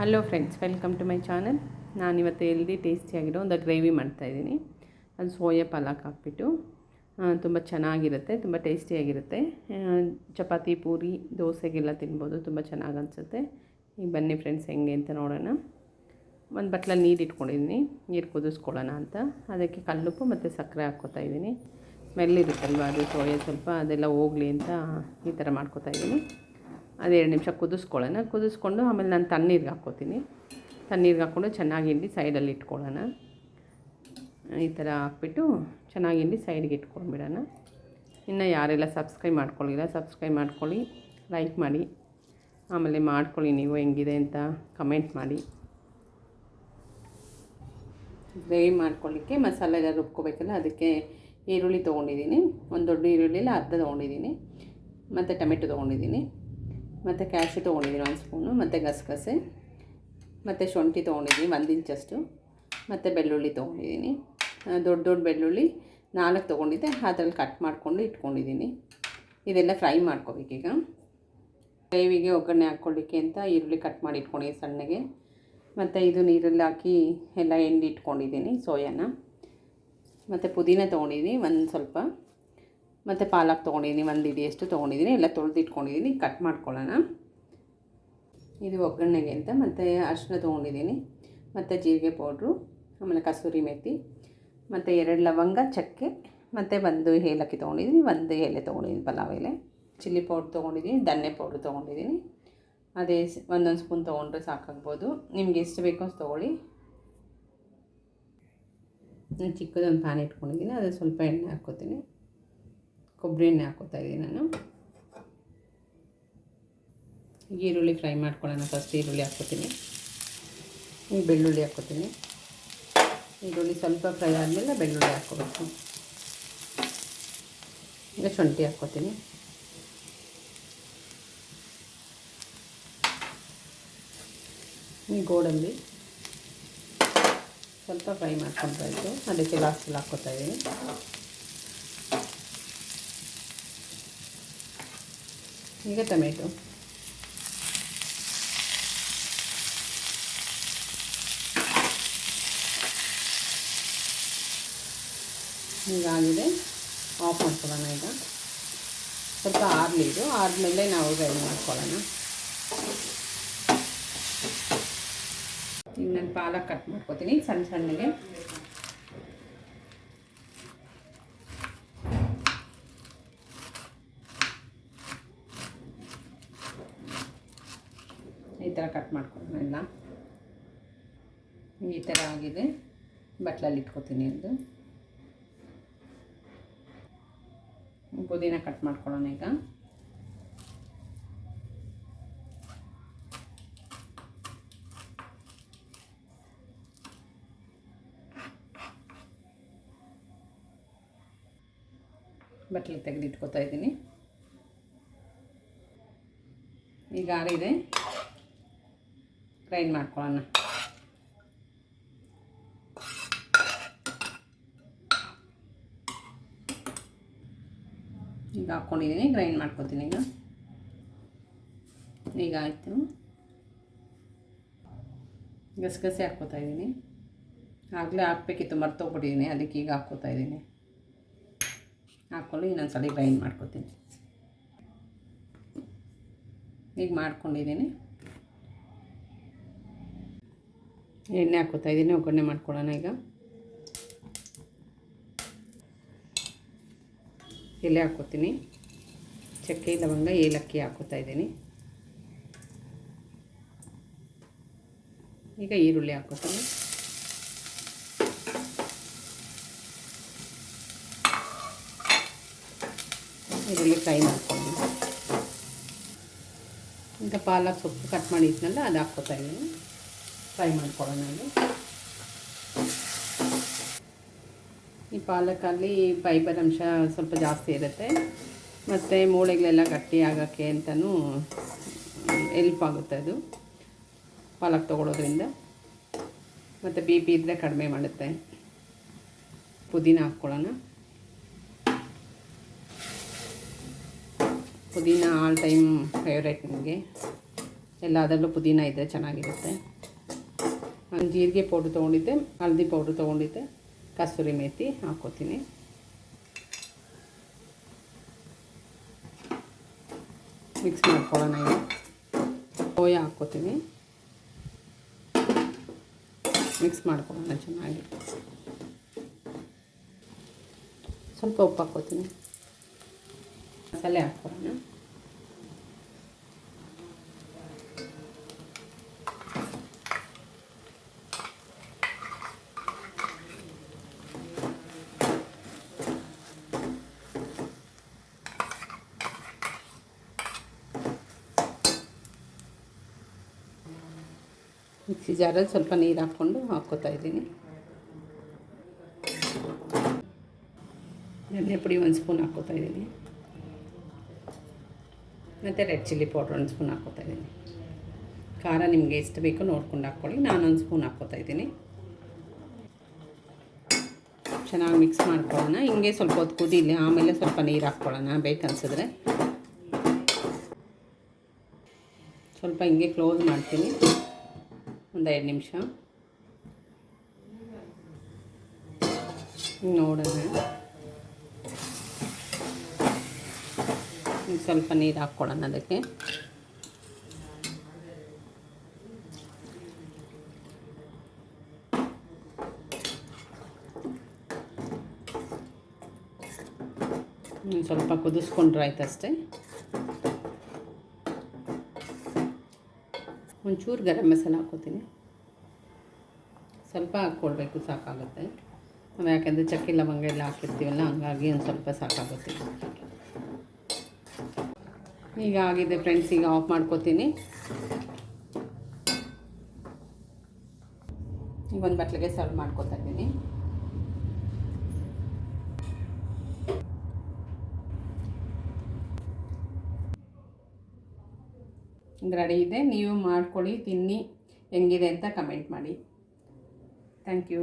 Hello friends welcome to my channel ನಾನಿವತ್ತು ಎಲ್ದಿ ಟೇಸ್ಟಿಯಾಗಿರೋ ಒಂದು ಗ್ರೇವಿ ಮಾಡ್ತಾಯಿದ್ದೀನಿ ಅದು ಸೋಯಾ ಪಾಲಕ್ ಹಾಕ್ಬಿಟ್ಟು. ತುಂಬ ಚೆನ್ನಾಗಿರುತ್ತೆ, ತುಂಬ ಟೇಸ್ಟಿಯಾಗಿರುತ್ತೆ ಚಪಾತಿ, ಪೂರಿ, ದೋಸೆಗೆಲ್ಲ ತಿನ್ಬೋದು, ತುಂಬ ಚೆನ್ನಾಗಿ ಅನಿಸುತ್ತೆ. ಈಗ ಬನ್ನಿ ಫ್ರೆಂಡ್ಸ್ ಹೆಂಗೆ ಅಂತ ನೋಡೋಣ. ಒಂದು ಬಟ್ಲ ನೀರು ಇಟ್ಕೊಂಡಿದ್ದೀನಿ. ನೀರು ಕುದಿಸ್ಕೊಳ್ಳೋಣ ಅಂತ. ಅದಕ್ಕೆ ಕಲ್ಲುಪ್ಪು ಮತ್ತು ಸಕ್ಕರೆ ಹಾಕ್ಕೋತಾ ಇದ್ದೀನಿ. ಸ್ಮೆಲ್ ಇರುತ್ತಲ್ವ ಅದು ಸೋಯಾ ಸ್ವಲ್ಪ? ಅದೆಲ್ಲ ಹೋಗಲಿ ಅಂತ ಈ ಥರ ಮಾಡ್ಕೋತಾ ಇದ್ದೀನಿ. ಅದು ಎರಡು ನಿಮಿಷ ಕುದಿಸ್ಕೊಳ್ಳೋಣ. ಕುದಿಸ್ಕೊಂಡು ಆಮೇಲೆ ನಾನು ತಣ್ಣೀರಿಗೆ ಹಾಕ್ಕೋತೀನಿ. ತಣ್ಣೀರಿಗೆ ಹಾಕ್ಕೊಂಡು ಚೆನ್ನಾಗಿ ಹಿಂಡಿ ಸೈಡಲ್ಲಿ ಇಟ್ಕೊಳ್ಳೋಣ. ಈ ಥರ ಹಾಕ್ಬಿಟ್ಟು ಚೆನ್ನಾಗಿ ಹಿಂಡಿ ಸೈಡ್ಗೆ ಇಟ್ಕೊಂಡ್ಬಿಡೋಣ. ಇನ್ನು ಯಾರೆಲ್ಲ ಸಬ್ಸ್ಕ್ರೈಬ್ ಮಾಡ್ಕೊಳ್ಳಿಲ್ಲ ಸಬ್ಸ್ಕ್ರೈಬ್ ಮಾಡ್ಕೊಳ್ಳಿ, ಲೈಕ್ ಮಾಡಿ. ಆಮೇಲೆ ಮಾಡ್ಕೊಳ್ಳಿ ನೀವು, ಹೆಂಗಿದೆ ಅಂತ ಕಮೆಂಟ್ ಮಾಡಿ. ಗ್ರೇವಿ ಮಾಡ್ಕೊಳ್ಳಿಕ್ಕೆ ಮಸಾಲೆ ಎಲ್ಲ ರುಬ್ಕೋಬೇಕಲ್ಲ, ಅದಕ್ಕೆ ಈರುಳ್ಳಿ ತೊಗೊಂಡಿದ್ದೀನಿ. ಒಂದು ದೊಡ್ಡ ಈರುಳ್ಳಿಲ್ಲ ಅರ್ಧ ತೊಗೊಂಡಿದ್ದೀನಿ. ಮತ್ತು ಟೊಮೆಟೊ ತೊಗೊಂಡಿದ್ದೀನಿ. ಮತ್ತು ಕ್ಯಾಶು ತೊಗೊಂಡಿದ್ದೀನಿ ಒಂದು ಸ್ಪೂನು ಮತ್ತು ಗಸಗಸೆ, ಮತ್ತು ಶುಂಠಿ ತೊಗೊಂಡಿದ್ದೀನಿ ಒಂದು ಇಂಚಷ್ಟು ಮತ್ತು ಬೆಳ್ಳುಳ್ಳಿ ತೊಗೊಂಡಿದ್ದೀನಿ. ದೊಡ್ಡ ದೊಡ್ಡ ಬೆಳ್ಳುಳ್ಳಿ ನಾಲ್ಕು ತೊಗೊಂಡಿದ್ದೆ, ಅದ್ರಲ್ಲಿ ಕಟ್ ಮಾಡಿಕೊಂಡು ಇಟ್ಕೊಂಡಿದ್ದೀನಿ. ಇದೆಲ್ಲ ಫ್ರೈ ಮಾಡ್ಕೋಬೇಕೀಗ ಗ್ರೇವಿಗೆ ಒಗ್ಗರಣೆ ಹಾಕ್ಕೊಳ್ಳಿಕ್ಕೆ ಅಂತ ಈರುಳ್ಳಿ ಕಟ್ ಮಾಡಿ ಇಟ್ಕೊಂಡಿದ್ದೀನಿ ಸಣ್ಣಗೆ. ಮತ್ತು ಇದು ನೀರಲ್ಲಿ ಹಾಕಿ ಎಲ್ಲ ಎಣ್ಣೆ ಇಟ್ಕೊಂಡಿದ್ದೀನಿ, ಸೋಯಾನ. ಮತ್ತು ಪುದೀನ ತೊಗೊಂಡಿದ್ದೀನಿ ಒಂದು ಸ್ವಲ್ಪ. ಮತ್ತು ಪಾಲಕ್ ತೊಗೊಂಡಿದ್ದೀನಿ, ಒಂದು ಇಡಿಯಷ್ಟು ತೊಗೊಂಡಿದ್ದೀನಿ. ಎಲ್ಲ ತೊಳೆದು ಇಟ್ಕೊಂಡಿದ್ದೀನಿ ಕಟ್ ಮಾಡ್ಕೊಳ್ಳೋಣ. ಇದು ಒಗ್ಗರಣೆಗೆ ಅಂತ, ಮತ್ತು ಅರಿಶಿನ ತೊಗೊಂಡಿದ್ದೀನಿ, ಮತ್ತು ಜೀರಿಗೆ ಪೌಡ್ರು, ಆಮೇಲೆ ಕಸೂರಿ ಮೆಥಿ ಮತ್ತು ಎರಡು ಲವಂಗ, ಚಕ್ಕೆ, ಮತ್ತು ಒಂದು ಏಲಕ್ಕಿ ತೊಗೊಂಡಿದ್ದೀನಿ, ಒಂದು ಎಲೆ ತೊಗೊಂಡಿದ್ದೀನಿ, ಪಲಾವ್ ಎಲೆ. ಚಿಲ್ಲಿ ಪೌಡ್ರ್ ತೊಗೊಂಡಿದ್ದೀನಿ, ಧನ್ಯ ಪೌಡ್ರ್ ತೊಗೊಂಡಿದ್ದೀನಿ. ಅದೇ ಒಂದೊಂದು ಸ್ಪೂನ್ ತೊಗೊಂಡ್ರೆ ಸಾಕಾಗ್ಬೋದು. ನಿಮ್ಗೆ ಎಷ್ಟು ಬೇಕೋ ಅಷ್ಟು ತೊಗೊಳ್ಳಿ. ನಾನು ಚಿಕ್ಕದೊಂದು ಪ್ಯಾನ್ ಇಟ್ಕೊಂಡಿದ್ದೀನಿ ಅದು ಸ್ವಲ್ಪ ಎಣ್ಣೆ ಹಾಕ್ಕೋತೀನಿ. ಕೊಬ್ಬರಿ ಎಣ್ಣೆ ಹಾಕೋತಾ ಇದ್ದೀನಿ ನಾನು. ಈರುಳ್ಳಿ ಫ್ರೈ ಮಾಡ್ಕೊಳ್ಳೋಣ. ಫಸ್ಟ್ ಈರುಳ್ಳಿ ಹಾಕ್ಕೋತೀನಿ. ಈಗ ಬೆಳ್ಳುಳ್ಳಿ ಹಾಕ್ಕೋತೀನಿ. ಈರುಳ್ಳಿ ಸ್ವಲ್ಪ ಫ್ರೈ ಆದಮೇಲೆ ಬೆಳ್ಳುಳ್ಳಿ ಹಾಕ್ಕೋಬೇಕು. ಈಗ ಶುಂಠಿ ಹಾಕ್ಕೋತೀನಿ. ಈ ಗೋಡಂಬಿ ಸ್ವಲ್ಪ ಫ್ರೈ ಮಾಡ್ಕೊಂಡ್ರಾಯ್ತು ಅದಕ್ಕೆ ಲಾಸ್ಟಲ್ಲಿ ಹಾಕ್ಕೋತಾ ಇದ್ದೀನಿ. ಈಗ ಟೊಮೆಟೊ. ಹೀಗಾಗಿದೆ. ಆಫ್ ಮಾಡ್ಕೊಳ್ಳೋಣ ಈಗ. ಸ್ವಲ್ಪ ಆರಲಿ ಇದು. ಆದಮೇಲೆ ನಾವು ಫ್ರೈ ಮಾಡ್ಕೊಳ್ಳೋಣ. ಈಗ ನಾನು ಪಾಲಕ್ ಕಟ್ ಮಾಡ್ಕೊತೀನಿ ಸಣ್ಣ ಸಣ್ಣಗೆ. ಥರ ಕಟ್ ಮಾಡ್ಕೊಳ್ಳೋಣ ಈ ಥರ ಆಗಿದೆ. ಬಟ್ಲಲ್ಲಿ ಇಟ್ಕೋತೀನಿ ಅದು ಪುದೀನ ಕಟ್ ಮಾಡ್ಕೊಳ್ಳೋಣ ಈಗ. ಬಟ್ಲಿ ತೆಗೆದಿಟ್ಕೋತಾ ಇದ್ದೀನಿ. ಈಗ ಆರಿದೆ. ಗ್ರೈಂಡ್ ಮಾಡ್ಕೊಳ್ಳೋಣ ಈಗ ಹಾಕ್ಕೊಂಡಿದ್ದೀನಿ ಗ್ರೈಂಡ್ ಮಾಡ್ಕೊತೀನಿ ಈಗ. ಈಗ ಆಯಿತು. ಗಸಗಸೆ ಹಾಕ್ಕೋತಾ ಇದ್ದೀನಿ. ಆಗಲೇ ಹಾಕ್ಬೇಕಿತ್ತು, ಮರ್ತೋಗ್ಬಿಟ್ಟಿದ್ದೀನಿ, ಅದಕ್ಕೆ ಈಗ ಹಾಕ್ಕೋತಾ ಇದ್ದೀನಿ. ಹಾಕ್ಕೊಂಡು ಇನ್ನೊಂದ್ಸಲ ಗ್ರೈಂಡ್ ಮಾಡ್ಕೊತೀನಿ. ಈಗ ಮಾಡ್ಕೊಂಡಿದ್ದೀನಿ. ಎಣ್ಣೆ ಹಾಕೋತಾ ಇದ್ದೀನಿ ಒಗ್ಗರಣೆ ಮಾಡ್ಕೊಳ್ಳೋಣ ಈಗ. ಎಲೆ ಹಾಕೋತೀನಿ ಚಕ್ಕೆ, ಲವಂಗ, ಏಲಕ್ಕಿ ಹಾಕೋತಾ ಇದ್ದೀನಿ ಈಗ ಈರುಳ್ಳಿ ಹಾಕೋತೀನಿ ಈರುಳ್ಳಿ ಫ್ರೈ ಮಾಡ್ತೀನಿ ಈಗ ಪಾಲಕ್ ಸೊಪ್ಪು ಕಟ್ ಮಾಡಿದ್ನಲ್ಲ, ಅದು ಹಾಕ್ಕೋತಾ ಇದ್ದೀನಿ ಫ್ರೈ ಮಾಡ್ಕೊಳ್ಳೋಣ ಅದು ಈ ಪಾಲಕಲ್ಲಿ ಫೈಬರ್ ಅಂಶ ಸ್ವಲ್ಪ ಜಾಸ್ತಿ ಇರುತ್ತೆ. ಮತ್ತು ಮೂಳೆಗಳೆಲ್ಲ ಗಟ್ಟಿ ಆಗೋಕ್ಕೆ ಅಂತಲೂ ಎಲ್ಪ್ ಆಗುತ್ತೆ ಅದು, ಪಾಲಕ್ ತೊಗೊಳೋದ್ರಿಂದ. ಮತ್ತು ಬಿ ಪಿ ಇದ್ದರೆ ಕಡಿಮೆ ಮಾಡುತ್ತೆ. ಪುದೀನ ಹಾಕ್ಕೊಳ್ಳೋಣ. ಪುದೀನ ಆಲ್ ಟೈಮ್ ಫೇವ್ರೇಟ್ ನನಗೆ ಎಲ್ಲದರಲ್ಲೂ ಪುದೀನ ಇದ್ದರೆ ಚೆನ್ನಾಗಿರುತ್ತೆ. ನಾನು ಜೀರಿಗೆ ಪೌಡ್ರ್ ತೊಗೊಂಡಿದ್ದೆ ಹಳದಿ ಪೌಡ್ರ್ ತೊಗೊಂಡಿದ್ದೆ. ಕಸ್ತೂರಿ ಮೇಥಿ ಹಾಕ್ಕೋತೀನಿ. ಮಿಕ್ಸ್ ಮಾಡ್ಕೊಳ್ಳೋಣ ಈಗ. ಸೋಯಾ ಹಾಕ್ಕೋತೀನಿ. ಮಿಕ್ಸ್ ಮಾಡ್ಕೊಳ್ಳೋಣ ಚೆನ್ನಾಗಿ. ಸ್ವಲ್ಪ ಉಪ್ಪು ಹಾಕ್ಕೋತೀನಿ. ಮಸಾಲೆ ಹಾಕ್ಕೊಳ್ಳೋಣ. ಮಿಕ್ಸಿ ಜಾರಲ್ಲಿ ಸ್ವಲ್ಪ ನೀರು ಹಾಕ್ಕೊಂಡು ಹಾಕ್ಕೋತಾ ಇದ್ದೀನಿ. ಧನಿಯಾ ಪುಡಿ ಒಂದು ಸ್ಪೂನ್ ಹಾಕ್ಕೋತಾ ಇದ್ದೀನಿ. ಮತ್ತು ರೆಡ್ ಚಿಲ್ಲಿ ಪೌಡ್ರ್ ಒಂದು ಸ್ಪೂನ್ ಹಾಕ್ಕೋತಾ ಇದ್ದೀನಿ. ಖಾರ ನಿಮಗೆ ಎಷ್ಟು ಬೇಕೋ ನೋಡ್ಕೊಂಡು ಹಾಕ್ಕೊಳ್ಳಿ. ನಾನೊಂದು ಸ್ಪೂನ್ ಹಾಕ್ಕೋತಾ ಇದ್ದೀನಿ. ಚೆನ್ನಾಗಿ ಮಿಕ್ಸ್ ಮಾಡ್ಕೊಳ್ಳೋಣ. ಹಿಂಗೆ ಸ್ವಲ್ಪ ಹೊತ್ತು ಕುದೀಲಿ ಆಮೇಲೆ ಸ್ವಲ್ಪ ನೀರು ಹಾಕ್ಕೊಳ್ಳೋಣ ಬೇಕನ್ಸಿದ್ರೆ ಸ್ವಲ್ಪ ಹಿಂಗೆ ಕ್ಲೋಸ್ ಮಾಡ್ತೀನಿ. ಒಂದು ಐದು ನಿಮಿಷ. ನೋಡೋಣ. ಸ್ವಲ್ಪ ನೀರು ಹಾಕ್ಕೊಳ್ಳೋಣ ಅದಕ್ಕೆ. ಸ್ವಲ್ಪ ಕುದಿಸ್ಕೊಂಡ್ರೆ ಆಯ್ತು ಅಷ್ಟೇ ಒಂಚೂರು ಗರಂ ಮಸಾಲ ಹಾಕ್ಕೋತೀನಿ. ಸ್ವಲ್ಪ ಹಾಕ್ಕೊಳ್ಬೇಕು ಸಾಕಾಗುತ್ತೆ. ನಾವು ಯಾಕೆಂದರೆ ಚಕ್ಕೆ ಲವಂಗ ಎಲ್ಲ ಹಾಕಿರ್ತೀವಲ್ಲ, ಹಂಗಾಗಿ ಒಂದು ಸ್ವಲ್ಪ ಸಾಕಾಗುತ್ತೆ. ಈಗ ಆಗಿದೆ ಫ್ರೆಂಡ್ಸ್ ಈಗ ಆಫ್ ಮಾಡ್ಕೋತೀನಿ. ಈಗ ಒಂದು ಬಟ್ಲಿಗೆ ಸರ್ವ್ ಮಾಡ್ಕೊತಾ ಇದ್ದೀನಿ. ರೆಡಿ ಇದೆ ನೀವು ಮಾಡ್ಕೊಳ್ಳಿ ತಿನ್ನಿ ಹೆಂಗಿದೆ ಅಂತ ಕಮೆಂಟ್ ಮಾಡಿ. Thank you